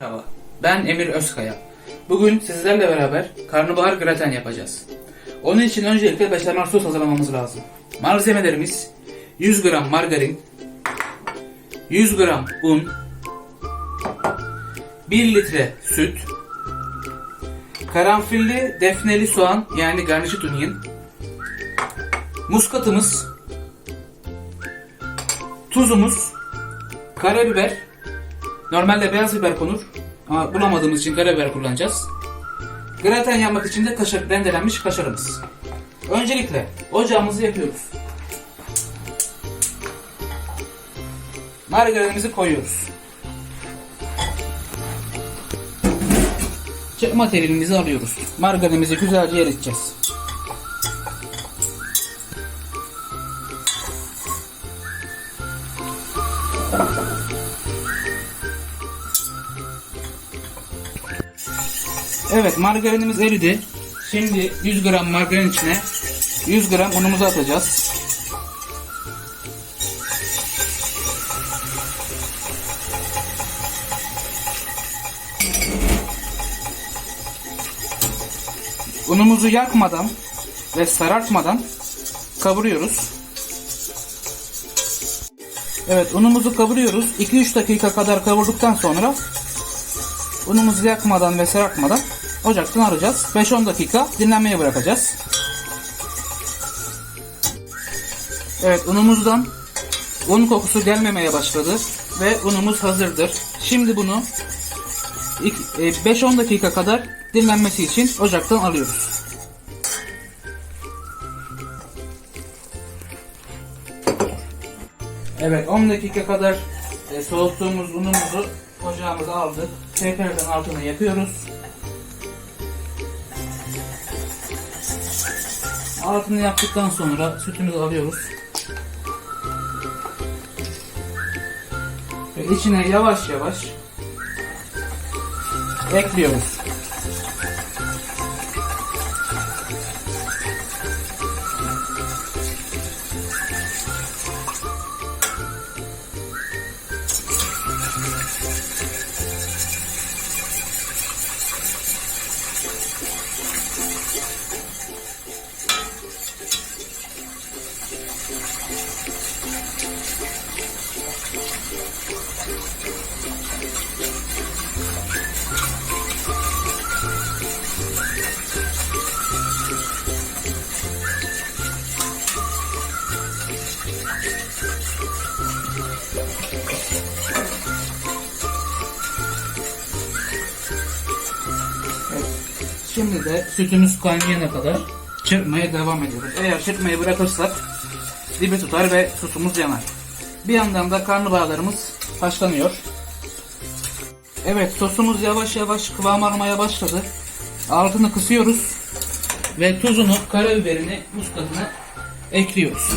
Merhaba, ben Emir Özkaya. Bugün sizlerle beraber karnabahar graten yapacağız. Onun için öncelikle beşamel sos hazırlamamız lazım. Malzemelerimiz 100 gram margarin, 100 gram un, 1 litre süt, karanfilli defneli soğan yani garnişit onion, muskatımız, tuzumuz, karabiber, Normalde beyaz biber konur ama bulamadığımız için karabiber kullanacağız. Graten yapmak için de kaşar, rendelenmiş kaşarımız. Öncelikle ocağımızı yakıyoruz. Margarinimizi koyuyoruz. Çakma telimizi alıyoruz. Margarinimizi güzelce eriteceğiz. Evet margarinimiz eridi. Şimdi 100 gram margarin içine 100 gram unumuzu atacağız. Unumuzu yakmadan ve sarartmadan kavuruyoruz. Evet unumuzu kavuruyoruz. 2-3 dakika kadar kavurduktan sonra Unumuzu yakmadan ve sarartmadan ocaktan alacağız. 5-10 dakika dinlenmeye bırakacağız. Evet unumuzdan un kokusu gelmemeye başladı ve unumuz hazırdır. Şimdi bunu 5-10 dakika kadar dinlenmesi için ocaktan alıyoruz. Evet 10 dakika kadar e, soğuttuğumuz unumuzu ocağımıza aldık. Tekrardan altını yakıyoruz. Altını yaktıktan sonra sütümüzü alıyoruz. Ve içine yavaş yavaş ekliyoruz. Şimdi de sütümüz kaynayana kadar çırpmaya devam ediyoruz. Eğer çırpmayı bırakırsak dibi tutar ve sosumuz yanar. Bir yandan da karnabaharlarımız haşlanıyor. Evet sosumuz yavaş yavaş kıvam almaya başladı. Altını kısıyoruz ve tuzunu, karabiberini, muskatını ekliyoruz.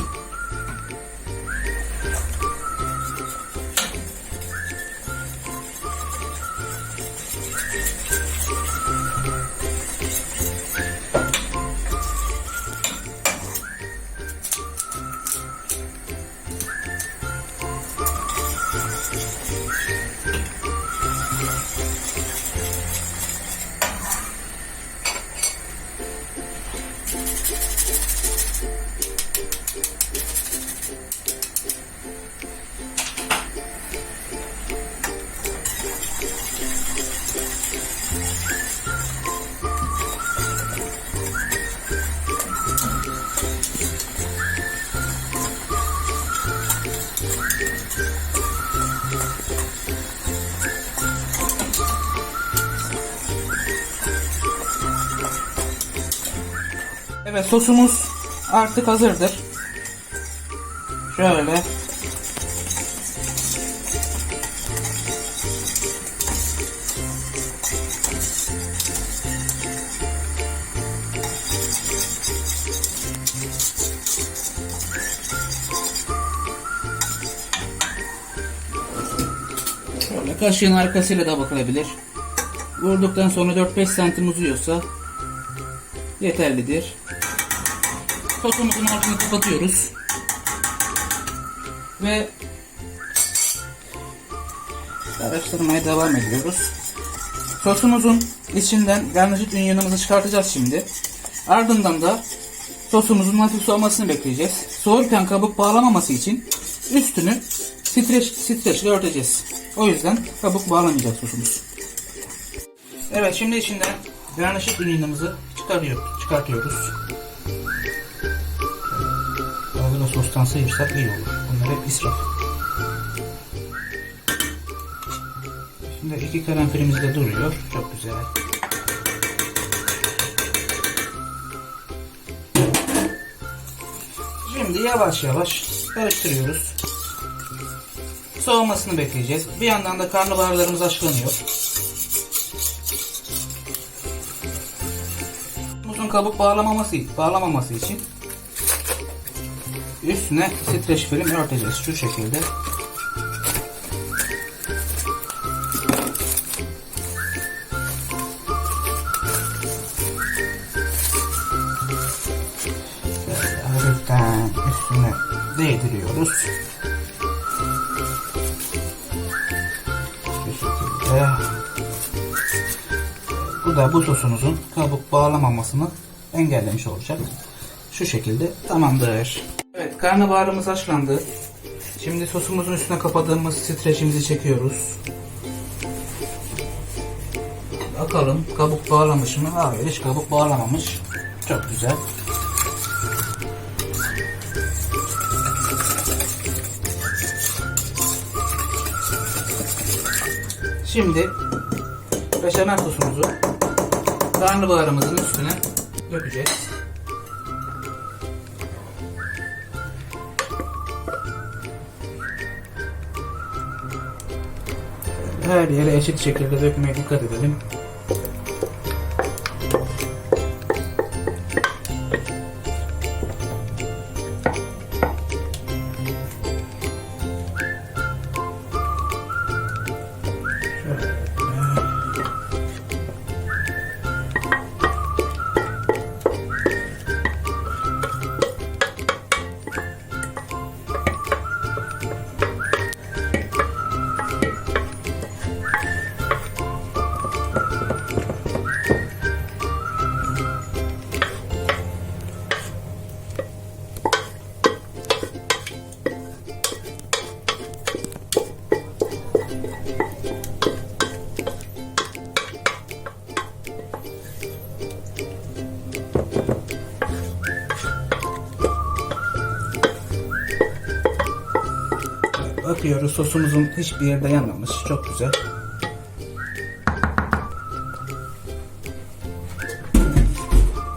Evet sosumuz artık hazırdır. Şöyle. Şöyle kaşığın arkasıyla da bakılabilir. Vurduktan sonra 4-5 santim uzuyorsa yeterlidir. Sosumuzun altını kapatıyoruz. Ve karıştırmaya devam ediyoruz. Sosumuzun içinden garnitür ünyanımızı çıkartacağız şimdi. Ardından da sosumuzun hafif soğumasını bekleyeceğiz. Soğurken kabuk bağlamaması için üstünü streç, streçle örteceğiz. O yüzden kabuk bağlamayacak sosumuz. Evet şimdi içinden garnitür ünyanımızı çıkarıyor, çıkartıyoruz. Da sostan sıyırsak iyi olur. Bunlar hep israf. Şimdi iki karanfilimiz de duruyor. Çok güzel. Şimdi yavaş yavaş karıştırıyoruz. Soğumasını bekleyeceğiz. Bir yandan da karnabaharlarımız haşlanıyor. Uzun kabuk bağlamaması, bağlamaması için üstüne streç film örteceğiz şu şekilde. Hafiften üstüne değdiriyoruz. Şu şekilde. Bu da bu sosumuzun kabuk bağlamamasını engellemiş olacak. Şu şekilde tamamdır. Evet karnabaharımız haşlandı. Şimdi sosumuzun üstüne kapadığımız streçimizi çekiyoruz. Bakalım kabuk bağlamış mı? Hayır hiç kabuk bağlamamış. Çok güzel. Şimdi beşamel sosumuzu karnabaharımızın üstüne dökeceğiz. Her yere eşit şekilde dökmeye dikkat edelim. Bakıyoruz sosumuzun hiçbir yerde yanmamış. Çok güzel.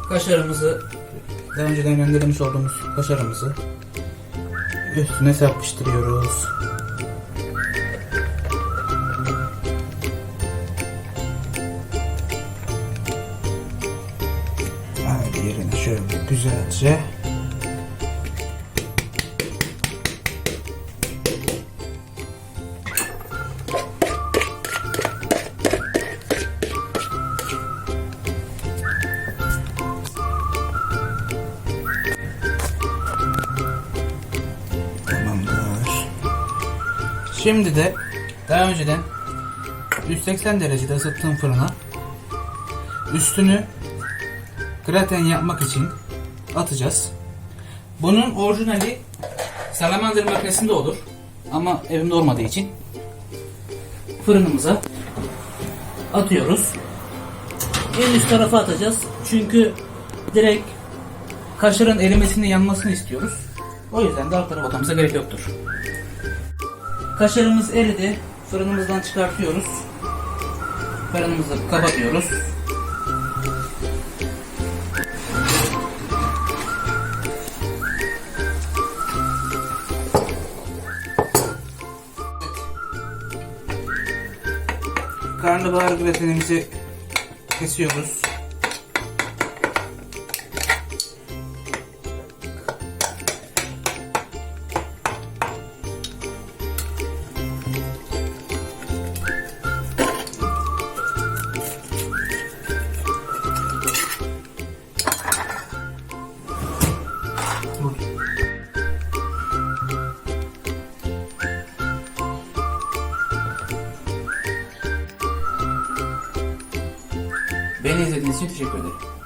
Kaşarımızı daha önceden göndermiş olduğumuz kaşarımızı üstüne serpiştiriyoruz. Her yerine şöyle güzelce Şimdi de daha önceden 180 derecede ısıttığım fırına üstünü graten yapmak için atacağız. Bunun orijinali salamander makinesinde olur. Ama evimde olmadığı için fırınımıza atıyoruz. En üst tarafa atacağız. Çünkü direkt kaşarın erimesini yanmasını istiyoruz. O yüzden de alt tarafa atmamıza gerek yoktur. Kaşarımız eridi. Fırınımızdan çıkartıyoruz. Fırınımızı kapatıyoruz. Karnabahar gratenimizi kesiyoruz. Teşekkür ederim.